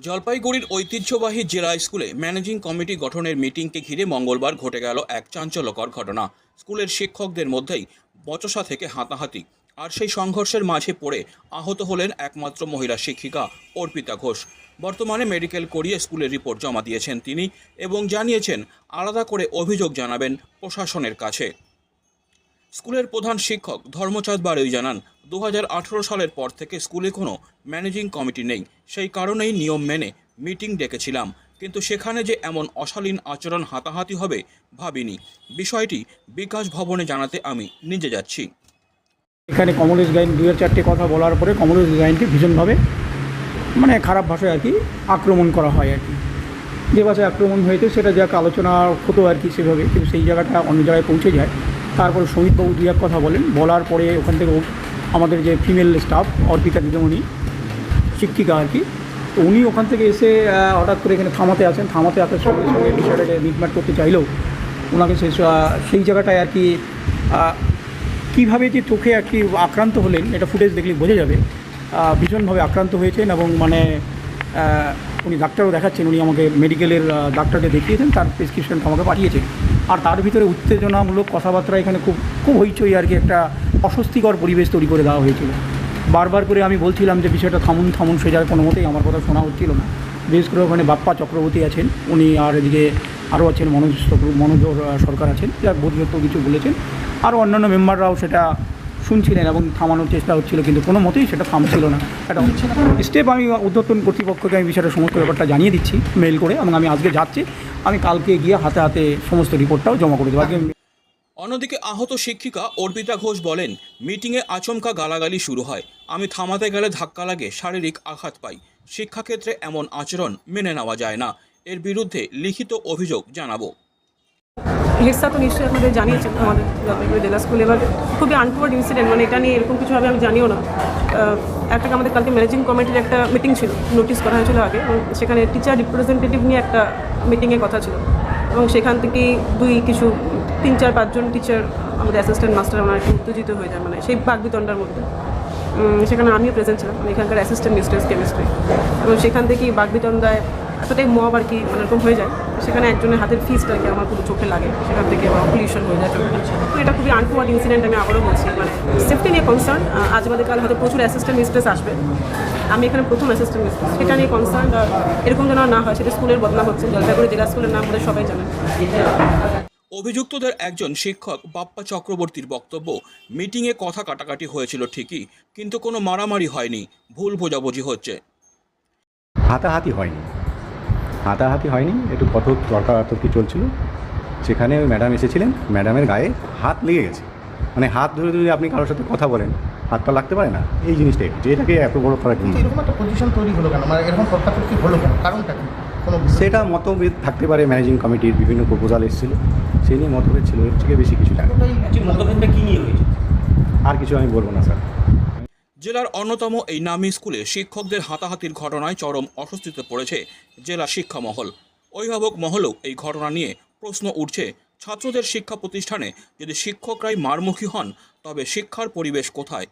জলপাইগুড়ির ঐতিহ্যবাহী জেলা স্কুলে ম্যানেজিং কমিটি গঠনের মিটিংকে ঘিরে মঙ্গলবার ঘটে গেল এক চাঞ্চল্যকর ঘটনা। স্কুলের শিক্ষকদের মধ্যেই বচসা থেকে হাতাহাতি। আর সেই সংঘর্ষের মাঝে পড়ে আহত হলেন একমাত্র মহিলা শিক্ষিকা অর্পিতা ঘোষ। বর্তমানে মেডিকেল করিয়ে স্কুলের রিপোর্ট জমা দিয়েছেন তিনি এবং জানিয়েছেন, আলাদা করে অভিযোগ জানাবেন প্রশাসনের কাছে। স্কুলের প্রধান শিক্ষক ধর্মচাঁদ বাড়ুই জানান দু হাজার আঠেরো সালের পর থেকে স্কুলে কোনো ম্যানেজিং কমিটি নেই। সেই কারণেই নিয়ম মেনে মিটিং ডেকেছিলাম। কিন্তু সেখানে যে এমন অশালীন আচরণ হাতাহাতি হবে ভাবিনি। বিষয়টি বিকাশ ভবনে জানাতে আমি নিজে যাচ্ছি। এখানে কমলেশ গাইন দু চারটে কথা বলার পরে কমলেশ গাইনকে ভীষণভাবে মানে খারাপ ভাষায় আর কি আক্রমণ করা হয় আর কি। যে ভাষায় আক্রমণ হয়েছে সেটা যাক, আলোচনা হতো আর কি সেভাবে, কিন্তু সেই জায়গাটা অন্য জায়গায় পৌঁছে যায়। তারপরে সমিতবাবু দু এক কথা বলেন। বলার পরে ওখান থেকে আমাদের যে ফিমেল স্টাফ অর্পিতা দিদিমণি, শিক্ষিকা আর কি, তো উনি ওখান থেকে এসে হঠাৎ করে এখানে থামাতে আসেন। থামাতে আসার সঙ্গে সঙ্গে বিষয়টাকে মিটমাট করতে চাইলেও ওনাকে সেই সেই জায়গাটায় আর কি কীভাবে যে চোখে আর কি আক্রান্ত হলেন, এটা ফুটেজ দেখলে বোঝা যাবে। ভীষণভাবে আক্রান্ত হয়েছেন এবং মানে উনি ডাক্তারও দেখাচ্ছেন। উনি আমাকে মেডিকেলের ডাক্তারকে দেখিয়েছেন, তার প্রেসক্রিপশনটা আমাকে পাঠিয়েছেন। আর তার ভিতরে উত্তেজনামূলক কথাবার্তা এখানে খুব খুব হইচই আর কি একটা অস্বস্তিকর পরিবেশ তৈরি করে দেওয়া হয়েছিল। বারবার করে আমি বলছিলাম যে বিষয়টা থামুন থামুন সে জায়গায় কোনো মতেই আমার কথা শোনা হচ্ছিল না। বিশেষ করে ওখানে বাপ্পা চক্রবর্তী আছেন, উনি আর এদিকে আরও আছেন, মনোজ মনোজ সরকার আছেন যার বোধযুক্ত কিছু বলেছেন। আরও অন্যান্য মেম্বাররাও সেটা শুনছিলেন এবং থামানোর চেষ্টা হচ্ছিল, কিন্তু কোনো মতেই সেটা থামছিল না। না স্টেপ আমি উদ্যোতন কর্তৃপক্ষকে আমি বিষয়টা সমস্ত ব্যাপারটা জানিয়ে দিচ্ছি মেল করে, এবং আমি আজকে যাচ্ছি। আমি কালকে গিয়ে হাতে হাতে সমস্ত রিপোর্টটাও জমা করে দেবো। অন্যদিকে আহত শিক্ষিকা অর্পিতা ঘোষ বলেন মিটিংয়ে আচমকা গালাগালি শুরু হয়। আমি থামাতে গেলে ধাক্কা লাগে, শারীরিক আঘাত পাই। শিক্ষাক্ষেত্রে এমন আচরণ মেনে নেওয়া যায় না। এর বিরুদ্ধে লিখিত অভিযোগ জানাব। হেডসা তো নিশ্চয়ই আপনাদের জানিয়েছেন আমাদের জলপাইগুড়ি জেলা স্কুল, এবার খুবই আনফোর্ড ইনসিডেন্ট মানে এটা নিয়ে এরকম কিছু হবে আমি জানিও না। একটা আমাদের কালকে ম্যানেজিং কমিটির একটা মিটিং ছিল নোটিস করা হয়েছিল আগে সেখানে টিচার রিপ্রেজেন্টেটিভ নিয়ে একটা মিটিংয়ের কথা ছিল। এবং সেখান থেকেই দুই কিছু, তিন চার পাঁচজন টিচার আমাদের অ্যাসিস্ট্যান্ট মাস্টার আমার একটু উত্তেজিত হয়ে যায় মানে সেই বাগবিতণ্ডার মধ্যে। সেখানে আমিও প্রেজেন্ট ছিলাম এখানকার অ্যাসিস্ট্যান্ট মিস্ট্রেস কেমিস্ট্রি এবং সেখান থেকেই বাগবিতণ্ডায় এতটাই মব আর কি মানে এরকম হয়ে যায়। সেখানে একজনের হাতের ফিসটা আর কি আমার পুরো চোখে লাগে। সেখান থেকে পলিউশন হয়ে যায়। চোখে তো এটা খুবই আনফোয়ার্ড ইনসিডেন্ট আমি আবারও বলছি। মানে সেফটি নিয়ে কনসার্ন আজ আমাদের কাল হয়তো প্রচুর অ্যাসিস্ট্যান্ট মিস্ট্রেস আসবে। আমি এখানে প্রথম অ্যাসিস্ট্যান্ট মিস্ট্রেস সেটা নিয়ে কনসার্ন এরকম যেন না হয় সেটা স্কুলের বদনাম হচ্ছে। জলপাইগুড়ি জেলা স্কুলের নাম বলে সবাই জানেন অভিযুক্তদের একজন শিক্ষক বাপ্পা চক্রবর্তীর বক্তব্য মিটিংয়ে কথা কাটাকাটি হয়েছিল ঠিকই কিন্তু কোনো মারামারি হয়নি। ভুল বোঝাবুঝি হচ্ছে। হাতাহাতি হয়নি। হাতাহাতি হয়নি একটু কত তর্কাতর্কি চলছিল। সেখানে ওই ম্যাডাম এসেছিলেন ম্যাডামের গায়ে হাত লেগে গেছে। মানে হাত ধরে যদি আপনি কারোর সাথে কথা বলেন হাতটা লাগতে পারে না? এই জিনিসটাই যে এটাকে এত বড় করা কিন্তু এরকম একটা পজিশন তৈরি হলো কেন? মানে এরকম তর্কাতর্কি হলো কেন? কারণটা কি? সেটা মতভেদ থাকতে পারে ম্যানেজিং কমিটির বিভিন্ন প্রপোজাল এসেছিল। সেই নিয়ে মতভেদ ছিল এর থেকে বেশি কিছু মতভেদটা কি নিয়ে হয়েছে? আর কিছু আমি বলব না স্যার জেলার অন্যতম এই নামি স্কুলে শিক্ষকদের হাতাহাতির ঘটনায় চরম অস্বস্তিতে পড়েছে জেলা শিক্ষা মহল। অভিভাবক মহলেও এই ঘটনা নিয়ে প্রশ্ন উঠছে। ছাত্রদের শিক্ষা প্রতিষ্ঠানে যদি শিক্ষকরাই মারমুখী হন, তবে শিক্ষার পরিবেশ কোথায়?